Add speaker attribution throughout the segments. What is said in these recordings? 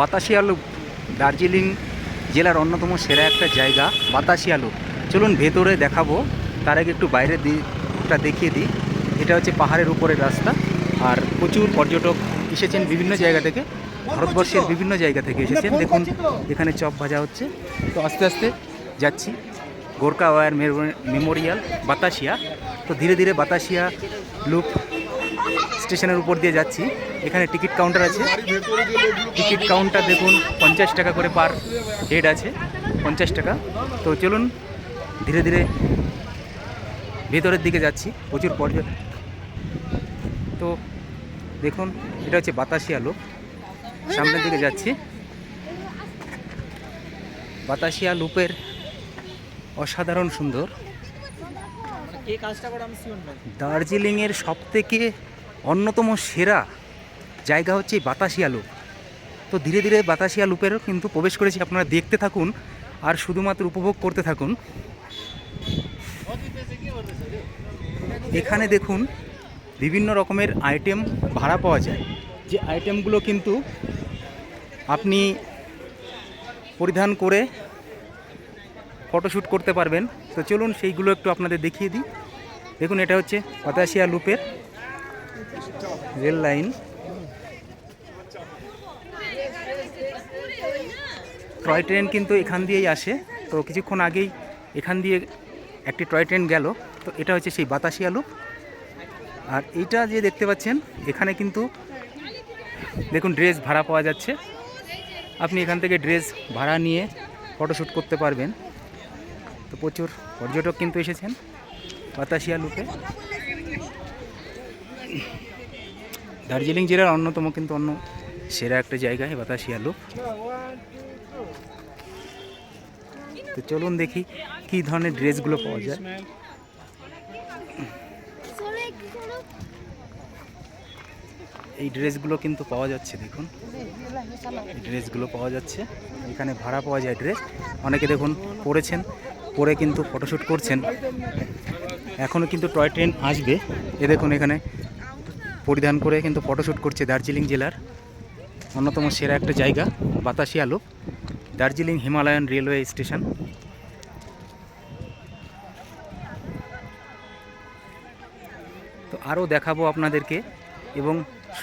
Speaker 1: Batasia loop Darjeeling জেলার অন্যতম সেরা একটা জায়গা বাতাসিয়া লুপ চলুন ভেতরে দেখাবো তার আগে একটু বাইরের দিকটা দেখিয়ে দিই। এটা হচ্ছে পাহাড়ের উপরের রাস্তা আর প্রচুর পর্যটক এসেছেন বিভিন্ন জায়গা থেকে ভারতবর্ষের বিভিন্ন জায়গা থেকে এসেছেন। দেখুন এখানে চপ ভাজা হচ্ছে। তো আস্তে আস্তে যাচ্ছি। Gorkha war memorial Batasia. তো ধীরে ধীরে বাতাসিয়া লুপ স্টেশনের উপর দিয়ে যাচ্ছি। এখানে টিকিট কাউন্টার আছে। টিকিট কাউন্টার দেখুন পঞ্চাশ টাকা করে পার হেড আছে পঞ্চাশ টাকা। তো চলুন ধীরে ধীরে ভেতরের দিকে যাচ্ছি প্রচুর পর্যটক তো দেখুন এটা হচ্ছে বাতাসিয়া লোক। সামনের দিকে যাচ্ছি। বাতাসিয়া লুপের অসাধারণ সুন্দর। দার্জিলিংয়ের সবথেকে অন্যতম সেরা জায়গা হচ্ছে বাতাসিয়া লুপ। তো ধীরে ধীরে বাতাসিয়া লুপেরও কিন্তু প্রবেশ করেছি, আপনারা দেখতে থাকুন আর শুধুমাত্র উপভোগ করতে থাকুন। এখানে দেখুন বিভিন্ন রকমের আইটেম ভাড়া পাওয়া যায়। যে আইটেমগুলো কিন্তু আপনি পরিধান করে ফটোশ্যুট করতে পারবেন। তো চলুন সেইগুলো একটু আপনাদের দেখিয়ে দিই। দেখুন, এটা হচ্ছে বাতাসিয়া লুপের রেল লাইন। টয় ট্রেন কিন্তু এখান দিয়েই আসে। তো কিছুক্ষণ আগেই এখান দিয়ে একটি টয় ট্রেন গেল। তো এটা হচ্ছে সেই বাতাসিয়া লুপ। আর এইটা যে দেখতে পাচ্ছেন, এখানে কিন্তু দেখুন ড্রেস ভাড়া পাওয়া যাচ্ছে। আপনি এখান থেকে ড্রেস ভাড়া নিয়ে ফটোশ্যুট করতে পারবেন। তো প্রচুর পর্যটক কিন্তু এসেছেন বাতাসিয়া লুপে। দার্জিলিং জেলার অন্যতম কিন্তু অন্য সেরা একটা জায়গায় বাতাসিয়া লুপ। তো চলুন দেখি কি ধরনের ড্রেসগুলো পাওয়া যায়। এই ড্রেসগুলো কিন্তু পাওয়া যাচ্ছে, দেখুন। এই ড্রেসগুলো পাওয়া যাচ্ছে। এখানে ভাড়া পাওয়া যায় ড্রেস। অনেকে দেখুন পরেছেন, পরে কিন্তু ফটোশ্যুট করছেন। এখনও কিন্তু টয় ট্রেন আসবে। এ দেখুন এখানে পরিধান করে কিন্তু ফটোশ্যুট করছে দার্জিলিং জেলার অন্যতম সেরা একটা জায়গা, Batasia loop Darjeeling Himalayan railway station. তো আরও দেখাবো আপনাদেরকে এবং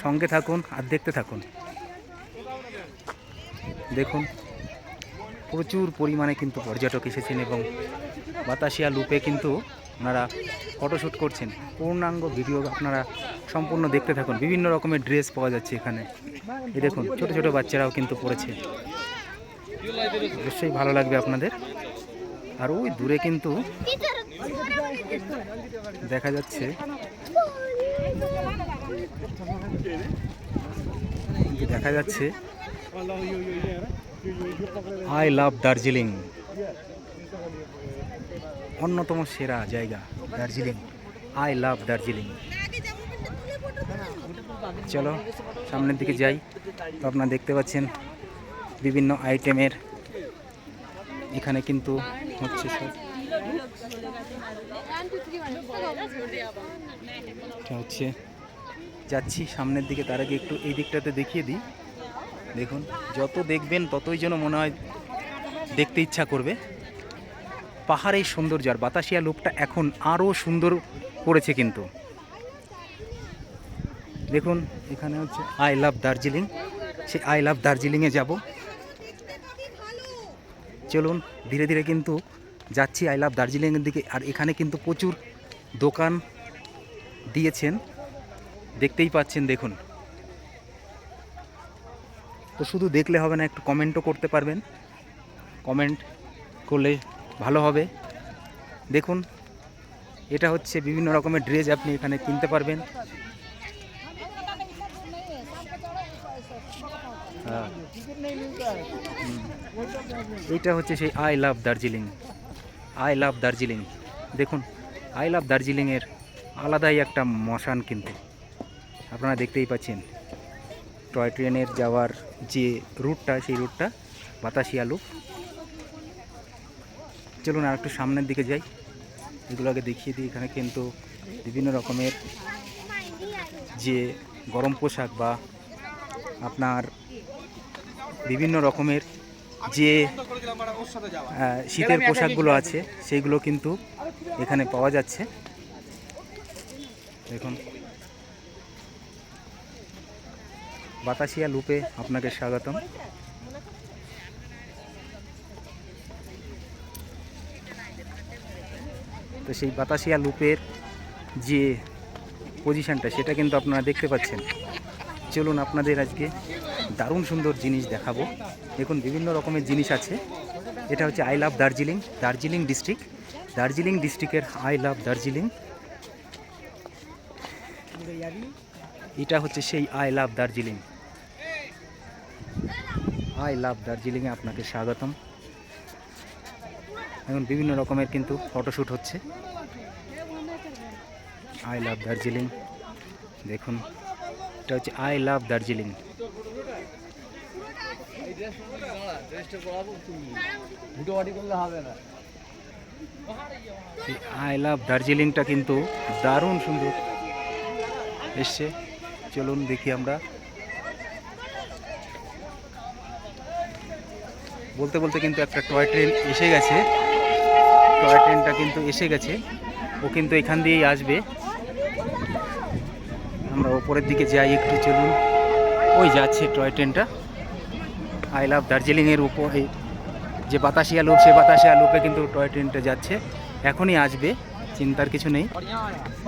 Speaker 1: সঙ্গে থাকুন আর দেখতে থাকুন। দেখুন, প্রচুর পরিমাণে কিন্তু পর্যটক এসেছেন এবং বাতাসিয়া লুপে কিন্তু ওনারা ফটোশ্যুট করছেন। পূর্ণাঙ্গ ভিডিও আপনারা সম্পূর্ণ দেখতে থাকুন। বিভিন্ন রকমের ড্রেস পাওয়া যাচ্ছে এখানে। এই দেখুন, ছোট ছোট বাচ্চারাও কিন্তু পড়েছে। অবশ্যই ভালো লাগবে আপনাদের। আর ওই দূরে কিন্তু দেখা যাচ্ছে। দেখা যাচ্ছে। আই লাভ দার্জিলিং অন্যতম সেরা জায়গা দার্জিলিং আই লাভ দার্জিলিং চলো, সামনের দিকে যাই। তো আপনারা দেখতে পাচ্ছেন বিভিন্ন আইটেমের এখানে কিন্তু হচ্ছে সব। হচ্ছে, যাচ্ছি সামনের দিকে, তার আগে একটু এই দিকটাতে দেখিয়ে দিই। দেখুন, যত দেখবেন ততই যেন মনে হয় দেখতে ইচ্ছা করবে। পাহাড়ের সৌন্দর্য আর বাতাসিয়া লোকটা এখন আরও সুন্দর করেছে কিন্তু। দেখুন, এখানে হচ্ছে আই লাভ দার্জিলিং সেই আই লাভ দার্জিলিংয়ে যাব। চলুন, ধীরে ধীরে কিন্তু যাচ্ছি। আই লাভ দার্জিলিংয়ের দিকে। আর এখানে কিন্তু প্রচুর দোকান দিয়েছেন। দেখতেই পাচ্ছেন, দেখুন। তো শুধু দেখলে হবে না, একটু কমেন্টও করতে পারবেন। কমেন্ট করলে ভালো হবে। দেখুন, এটা হচ্ছে বিভিন্ন রকমের ড্রেস আপনি এখানে কিনতে পারবেন। হ্যাঁ। এইটা হচ্ছে সেই I love Darjeeling. I love Darjeeling. দেখুন, আই লাভ দার্জিলিংয়ের আলাদাই একটা মশান কিন্তু। আপনারা দেখতেই পাচ্ছেন, টয় ট্রেনের যাওয়ার যে রুটটা, সেই রুটটা বাতাসিয়া লুপ। চলুন আর একটু সামনের দিকে যাই। এগুলো আগে দেখিয়ে দিই। এখানে কিন্তু বিভিন্ন রকমের যে গরম পোশাক বা আপনার বিভিন্ন রকমের যে শীতের পোশাকগুলো আছে সেইগুলো কিন্তু এখানে পাওয়া যাচ্ছে। দেখুন। বাতাসিয়া লুপে আপনাকে স্বাগতম। তো সেই বাতাসিয়া লুপের যে পজিশনটা সেটা কিন্তু আপনারা দেখতে পাচ্ছেন। চলুন আপনাদের আজকে দারুণ সুন্দর জিনিস দেখাবো। দেখুন, বিভিন্ন রকমের জিনিস আছে। এটা হচ্ছে I love Darjeeling. Darjeeling district. Darjeeling ডিস্ট্রিক্টের আই লাভ দার্জিলিং। এটা হচ্ছে সেই I love Darjeeling. I love দার্জিলিংয়ে আপনাকে স্বাগতম। এখন বিভিন্ন রকমের কিন্তু ফটোশ্যুট হচ্ছে। I love Darjeeling. দেখুন, এটা হচ্ছে I love Darjeeling. I love দার্জিলিংটা কিন্তু দারুণ সুন্দর। এসছে, চলুন দেখি আমরা। বলতে বলতে কিন্তু একটা টয় ট্রেন এসে গেছে। টয় ট্রেনটা কিন্তু এসে গেছে। ও কিন্তু এখান দিয়েই আসবে। আমরা ওপরের দিকে যাই একটু, চলুন। ওই যাচ্ছে টয় ট্রেনটা। আই লাভ দার্জিলিংয়ের উপর যে বাতাসিয়া লোক সে বাতাসিয়া লোকে কিন্তু টয় ট্রেনটা যাচ্ছে। এখনই আসবে, চিন্তার কিছু নেই।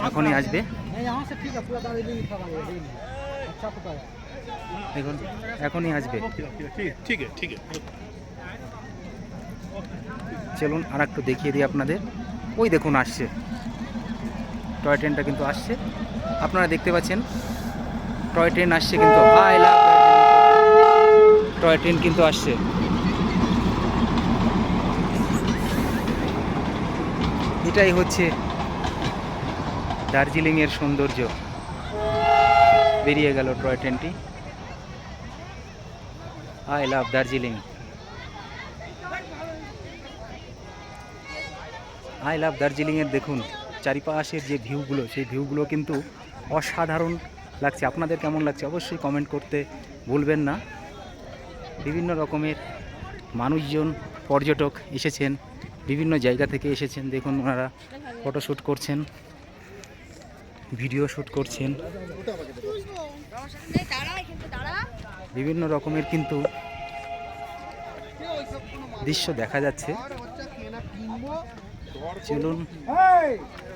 Speaker 1: এখনই আসবে। দেখুন, এখনই আসবে। চলুন আর একটু দেখিয়ে দিই আপনাদের। ওই দেখুন, আসছে। টয় ট্রেনটা কিন্তু আসছে। আপনারা দেখতে পাচ্ছেন টয় ট্রেন আসছে কিন্তু আই লাভ টয় ট্রেন কিন্তু আসছে। এটাই হচ্ছে দার্জিলিংয়ের সৌন্দর্য। বেরিয়ে গেল টয় ট্রেনটি। I love Darjeeling. I love দার্জিলিংয়ের দেখুন, চারিপাশের যে ভিউগুলো, সেই ভিউগুলো কিন্তু অসাধারণ লাগছে। আপনাদের কেমন লাগছে অবশ্যই কমেন্ট করতে ভুলবেন না। বিভিন্ন রকমের মানুষজন, পর্যটক এসেছেন, বিভিন্ন জায়গা থেকে এসেছেন। দেখুন ওনারা ফটো ফটোশ্যুট করছেন ভিডিও শ্যুট করছেন। বিভিন্ন রকমের কিন্তু দৃশ্য দেখা যাচ্ছে। চলুন।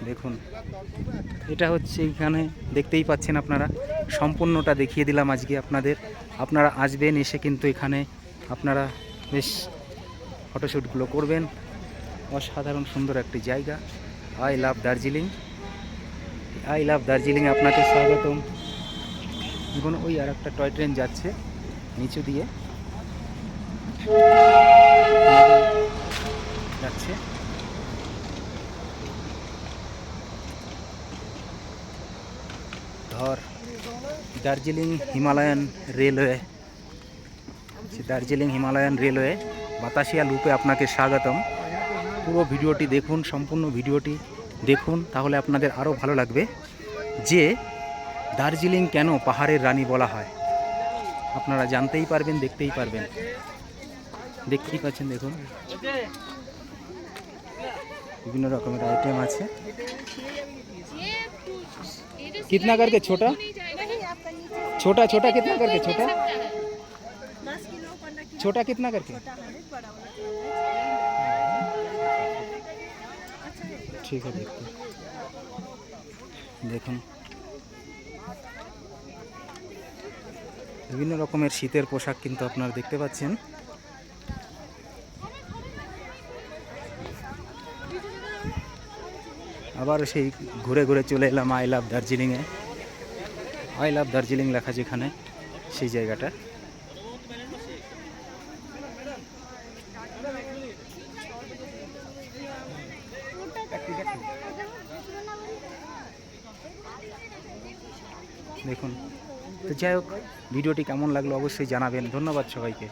Speaker 1: দেখুন এটা হচ্ছে এখানে দেখতেই পাচ্ছেন আপনারা সম্পূর্ণটা দেখিয়ে দিলাম আজকে আপনাদের। আপনারা আসবেন এসে কিন্তু এখানে আপনারা বেশ ফটোশ্যুটগুলো করবেন। অসাধারণ সুন্দর একটি জায়গা। I love Darjeeling. I love Darjeeling আপনাকে স্বাগতম। এখন ওই আর একটা টয় ট্রেন যাচ্ছে নিচু দিয়ে যাচ্ছে ধর দার্জিলিং হিমালয়ান রেলওয়ে সে দার্জিলিং হিমালয়ান রেলওয়ে বাতাসিয়া লুপে আপনাকে স্বাগতম পুরো ভিডিওটি দেখুন সম্পূর্ণ ভিডিওটি দেখুন তাহলে আপনাদের আরও ভালো লাগবে যে দার্জিলিং কেন পাহাড়ের রানী বলা হয় আপনারা জানতেই পারবেন দেখতেই পারবেন দেখতেই পাচ্ছেন দেখুন বিভিন্ন রকমের আইটেম আছে कितना करके छोटा छोटा छोटा कितना करके छोटा
Speaker 2: दस किलो पंद्रह किलो
Speaker 1: छोटा कितना करके
Speaker 2: हंड्रेड बड़ा वाला
Speaker 1: ঠিক আছে দেখতে দেখুন বিভিন্ন রকমের শীতের পোশাক কিন্তু আপনারা দেখতে পাচ্ছেন আবার সেই ঘুরে ঘুরে চলে এলাম আই লাভ দার্জিলিংয়ে আই লাভ দার্জিলিং লেখা যেখানে, সেই জায়গাটা। দেখুন, তো যাই হোক, ভিডিওটি কেমন লাগল অবশ্যই জানাবেন। ধন্যবাদ সবাইকে।